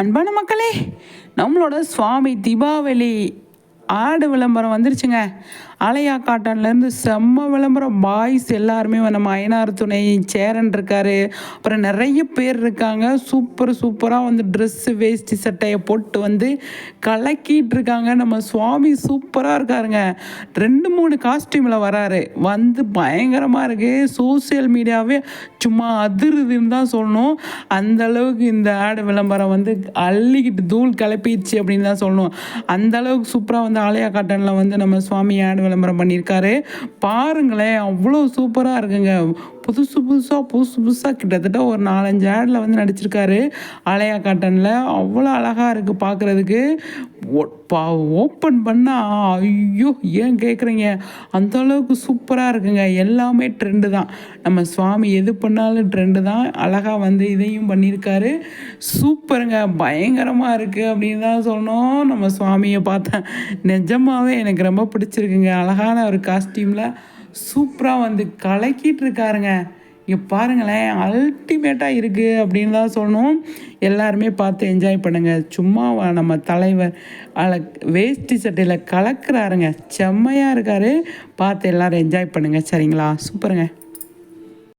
அன்பான மக்களே நம்மளோட சுவாமி தீபாவளி ஆடு விளம்பரம் வந்துருச்சுங்க. அலையா காட்டன்லேருந்து செம்ம விளம்பரம் பாய்ஸ் எல்லாருமே நம்ம அயனார் துணை சேரன் இருக்காரு. அப்புறம் நிறைய பேர் இருக்காங்க. சூப்பர் சூப்பராக வந்து ட்ரெஸ்ஸு வேஷ்டி சட்டையை போட்டு வந்து கலக்கிட்டு இருக்காங்க. நம்ம சுவாமி சூப்பராக இருக்காருங்க. ரெண்டு மூணு காஸ்டியூமில் வராரு. வந்து பயங்கரமாக இருக்குது சோசியல் மீடியாவே சும்மா அதிருதுன்னு தான் சொல்லணும். அந்த அளவுக்கு இந்த ஆடு விளம்பரம் வந்து அள்ளிக்கிட்டு தூள் கிளப்பிடுச்சு அப்படின்னு தான் சொல்லணும். அந்த அளவுக்கு சூப்பராக வந்து ஆலயா காட்டனில் வந்து நம்ம சுவாமி ஆடு விளம்பரம் விளம்பரம் பண்ணியிருக்காரு. பாருங்களேன் அவ்வளோ சூப்பராக இருக்குங்க. புதுசு புதுசாக புதுசு புதுசாக கிட்டத்தட்ட ஒரு நாலஞ்சு ஆடில் வந்து நடிச்சிருக்காரு ஆலயா காட்டனில். அவ்வளோ அழகாக இருக்குது பார்க்குறதுக்கு ஓப்பன் பண்ணால் ஐயோ ஏன் கேட்குறீங்க அந்த அளவுக்கு சூப்பராக இருக்குங்க. எல்லாமே ட்ரெண்டு தான். நம்ம சுவாமி எது பண்ணாலும் ட்ரெண்டு தான். அழகாக வந்து இதையும் பண்ணியிருக்காரு. சூப்பருங்க. பயங்கரமாக இருக்குது அப்படின்னு தான் சொன்னோம் நம்ம சுவாமியை பார்த்தேன் நிஜமாகவே எனக்கு ரொம்ப பிடிச்சிருக்குங்க. அழகான ஒரு காஸ்டியூமில் சூப்பராக வந்து கலக்கிட்டு இருக்காருங்க இங்கே பாருங்களேன் அல்டிமேட்டாக இருக்குது அப்படின்னு தான் சொன்னோம் எல்லாருமே பார்த்து என்ஜாய் பண்ணுங்கள் சும்மா நம்ம தலைவர் அல வேஷ்டி சட்டையில் கலக்கிறாருங்க. செம்மையாக இருக்கார். பார்த்து எல்லோரும் என்ஜாய் பண்ணுங்கள் சரிங்களா? சூப்பருங்க.